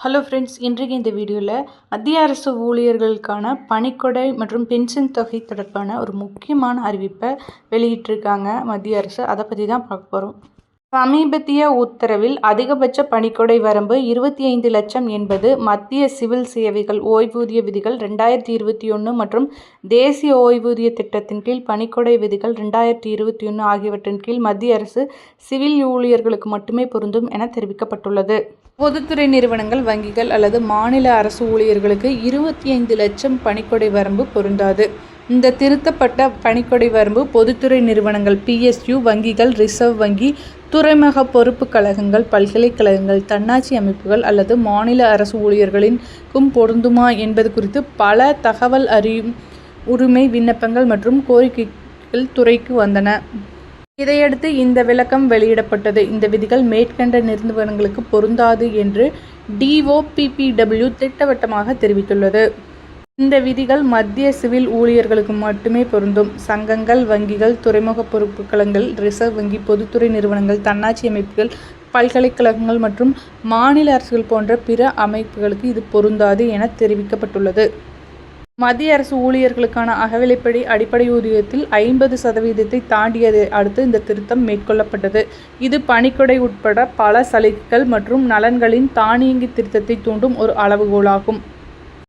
Hello friends இன்றைக்கு இந்த வீடியோவில் மத்திய அரசு ஊழியர்களுக்கான பணிக்கொடை மற்றும் பென்ஷன் தொகை தொடர்பான ஒரு முக்கியமான அறிவிப்பை வெளியிட்டிருக்காங்க மத்திய அரசு. அதை பற்றி தான் பார்க்க போகிறோம் சமீபத்திய உத்தரவில் அதிகபட்ச பணிக்கொடை வரம்பு இருபத்தி ஐந்து லட்சம் என்பது மத்திய சிவில் சேவைகள் ஓய்வூதிய விதிகள் ரெண்டாயிரத்தி இருபத்தி ஒன்று மற்றும் தேசிய ஓய்வூதிய திட்டத்தின் கீழ் பணிக்கொடை விதிகள் ரெண்டாயிரத்தி இருபத்தி ஒன்று ஆகியவற்றின் கீழ் மத்திய அரசு சிவில் ஊழியர்களுக்கு மட்டுமே பொருந்தும் என தெரிவிக்கப்பட்டுள்ளது. பொதுத்துறை நிறுவனங்கள் வங்கிகள் அல்லது மாநில அரசு ஊழியர்களுக்கு இருபத்தி ஐந்து லட்சம் பணிக்கொடை வரம்பு பொருந்தாது. இந்த திருத்தப்பட்ட பணிக்கொடை வரம்பு பொதுத்துறை நிறுவனங்கள் பிஎஸ்யூ வங்கிகள் ரிசர்வ் வங்கி துறைமுக பொறுப்பு கழகங்கள் பல்கலைக்கழகங்கள் தன்னாட்சி அமைப்புகள் அல்லது மாநில அரசு ஊழியர்களின்கும் பொருந்துமா என்பது குறித்து பல தகவல் அறியும் உரிமை விண்ணப்பங்கள் மற்றும் கோரிக்கைகள் துறைக்கு வந்தன. இதையடுத்து இந்த விளக்கம் வெளியிடப்பட்டது. இந்த விதிகள் மேற்கண்ட நிறுவனங்களுக்கு பொருந்தாது என்று டிஓபிபிடபிள்யூ திட்டவட்டமாக தெரிவித்துள்ளது. இந்த விதிகள் மத்திய சிவில் ஊழியர்களுக்கு மட்டுமே பொருந்தும். சங்கங்கள் வங்கிகள் துறைமுக பொறுப்புக்கலங்கள் ரிசர்வ் வங்கி பொதுத்துறை நிறுவனங்கள் தன்னாட்சி அமைப்புகள் பல்கலைக்கழகங்கள் மற்றும் மாநில அரசுகள் போன்ற பிற அமைப்புகளுக்கு இது பொருந்தாது என தெரிவிக்கப்பட்டுள்ளது. மத்திய அரசு ஊழியர்களுக்கான அகவிலைப்படி அடிப்படை ஊதியத்தில் ஐம்பது சதவீதத்தை தாண்டியதை அடுத்து இந்த திருத்தம் மேற்கொள்ளப்பட்டது. இது பணிக்கொடை உட்பட பல சலுகைகள் மற்றும் நலன்களின் தானியங்கி திருத்தத்தை தூண்டும் ஒரு அளவுகோலாகும்.